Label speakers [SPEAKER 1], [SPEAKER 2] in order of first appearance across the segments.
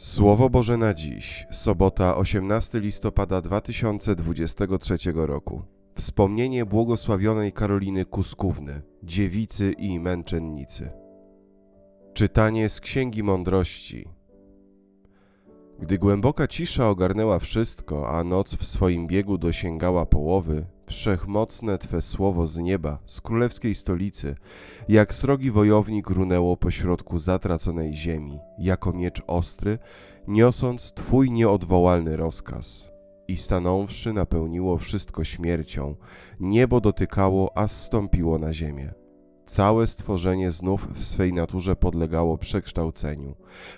[SPEAKER 1] Słowo Boże na dziś, sobota 18 listopada 2023 roku. Wspomnienie błogosławionej Karoliny Kuskówny, dziewicy i męczennicy. Czytanie z Księgi Mądrości. Gdy głęboka cisza ogarnęła wszystko, a noc w swoim biegu dosięgała połowy, wszechmocne Twe słowo z nieba, z królewskiej stolicy, jak srogi wojownik runęło pośrodku zatraconej ziemi, jako miecz ostry, niosąc Twój nieodwołalny rozkaz. I stanąwszy napełniło wszystko śmiercią, niebo dotykało, a zstąpiło na ziemię. Całe stworzenie znów w swej naturze podlegało przekształceniu,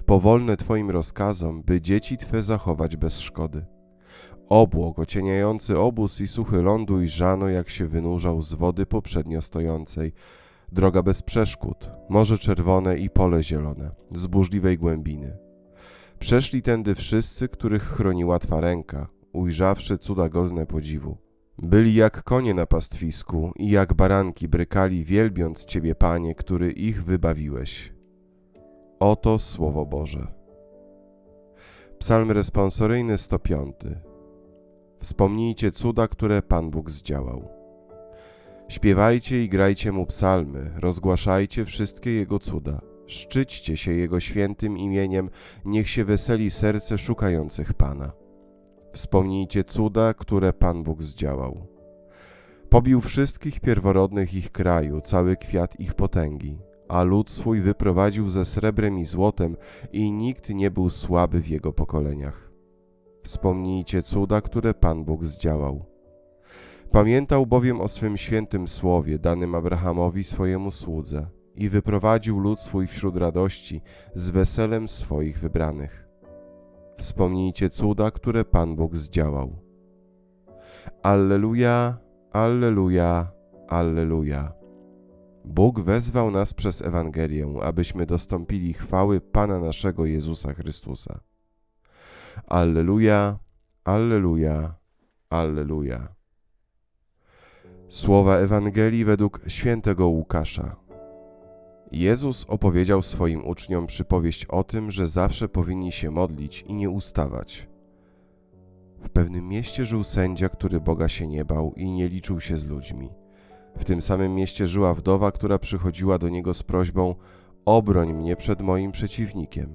[SPEAKER 1] powolne Twoim rozkazom, by dzieci Twe zachować bez szkody. Obłok ocieniający obóz i suchy lądu i żano, jak się wynurzał z wody poprzednio stojącej. Droga bez przeszkód, morze czerwone i pole zielone, z burzliwej głębiny. Przeszli tędy wszyscy, których chroniła Twa ręka, ujrzawszy cuda godne podziwu. Byli jak konie na pastwisku i jak baranki brykali, wielbiąc Ciebie, Panie, który ich wybawiłeś. Oto Słowo Boże. Psalm responsoryjny 105. Wspomnijcie cuda, które Pan Bóg zdziałał. Śpiewajcie i grajcie Mu psalmy, rozgłaszajcie wszystkie Jego cuda. Szczyćcie się Jego świętym imieniem, niech się weseli serce szukających Pana. Wspomnijcie cuda, które Pan Bóg zdziałał. Pobił wszystkich pierworodnych ich kraju, cały kwiat ich potęgi, a lud swój wyprowadził ze srebrem i złotem i nikt nie był słaby w jego pokoleniach. Wspomnijcie cuda, które Pan Bóg zdziałał. Pamiętał bowiem o swym świętym słowie danym Abrahamowi swojemu słudze i wyprowadził lud swój wśród radości z weselem swoich wybranych. Wspomnijcie cuda, które Pan Bóg zdziałał. Alleluja, Alleluja, Alleluja. Bóg wezwał nas przez Ewangelię, abyśmy dostąpili chwały Pana naszego Jezusa Chrystusa. Alleluja, Alleluja, Alleluja. Słowa Ewangelii według świętego Łukasza. Jezus opowiedział swoim uczniom przypowieść o tym, że zawsze powinni się modlić i nie ustawać. W pewnym mieście żył sędzia, który Boga się nie bał i nie liczył się z ludźmi. W tym samym mieście żyła wdowa, która przychodziła do niego z prośbą: Obroń mnie przed moim przeciwnikiem.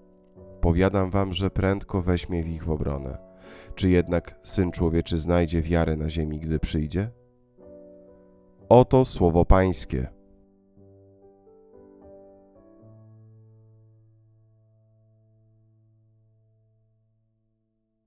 [SPEAKER 1] Powiadam wam, że prędko weźmie w ich obronę. Czy jednak Syn Człowieczy znajdzie wiarę na ziemi, gdy przyjdzie? Oto słowo Pańskie.